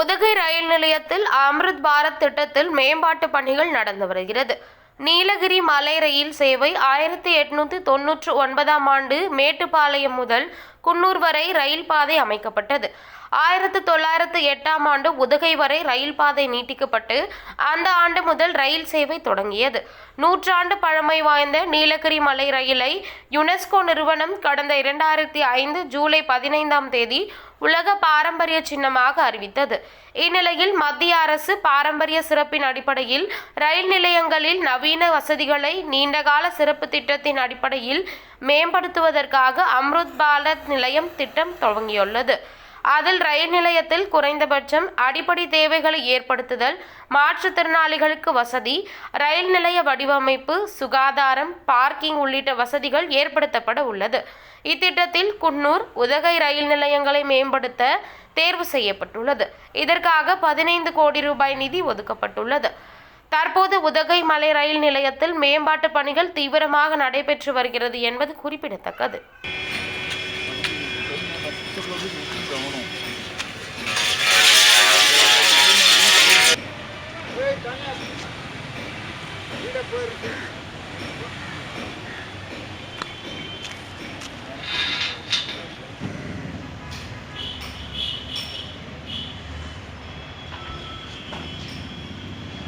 உதகை ரயில் நிலையத்தில் அம்ருத் பாரத் திட்டத்தில் மேம்பாட்டு பணிகள் நடந்து வருகிறது. நீலகிரி மலை ரயில் சேவை ஆயிரத்தி எட்நூத்தி தொன்னூற்று ஒன்பதாம் ஆண்டு மேட்டுப்பாளையம் முதல் குன்னூர் வரை ரயில் பாதை அமைக்கப்பட்டது. ஆயிரத்து தொள்ளாயிரத்து எட்டாம் ஆண்டு உதகை வரை ரயில் பாதை நீட்டிக்கப்பட்டு அந்த ஆண்டு முதல் ரயில் சேவை தொடங்கியது. நூற்றாண்டு பழமை வாய்ந்த நீலகிரி மலை ரயிலை யுனெஸ்கோ நிறுவனம் கடந்த இரண்டாயிரத்தி ஐந்து ஜூலை பதினைந்தாம் தேதி உலக பாரம்பரிய சின்னமாக அறிவித்தது. இந்நிலையில் மத்திய அரசு பாரம்பரிய சிறப்பின் அடிப்படையில் ரயில் நிலையங்களில் நவீன வசதிகளை நீண்டகால சிறப்பு திட்டத்தின் அடிப்படையில் மேம்படுத்துவதற்காக அம்ருத் பாரத் நிலையம் திட்டம் துவங்கியுள்ளது. அதில் ரயில் நிலையத்தில் குறைந்தபட்சம் அடிப்படை தேவைகளை ஏற்படுத்துதல் மாற்றுத்திறனாளிகளுக்கு வசதி ரயில் நிலைய வடிவமைப்பு சுகாதாரம் பார்க்கிங் உள்ளிட்ட வசதிகள் ஏற்படுத்தப்பட உள்ளது. இத்திட்டத்தில் குன்னூர் உதகை ரயில் நிலையங்களை மேம்படுத்த தேர்வு செய்யப்பட்டுள்ளது. இதற்காக பதினைந்து கோடி ரூபாய் நிதி ஒதுக்கப்பட்டுள்ளது. தற்போது உதகை மலை ரயில் நிலையத்தில் மேம்பாட்டு பணிகள் தீவிரமாக நடைபெற்று வருகிறது என்பது குறிப்பிடத்தக்கது. கஷ்டப்படுறது முக்கியம் கவனம் போயிருக்கு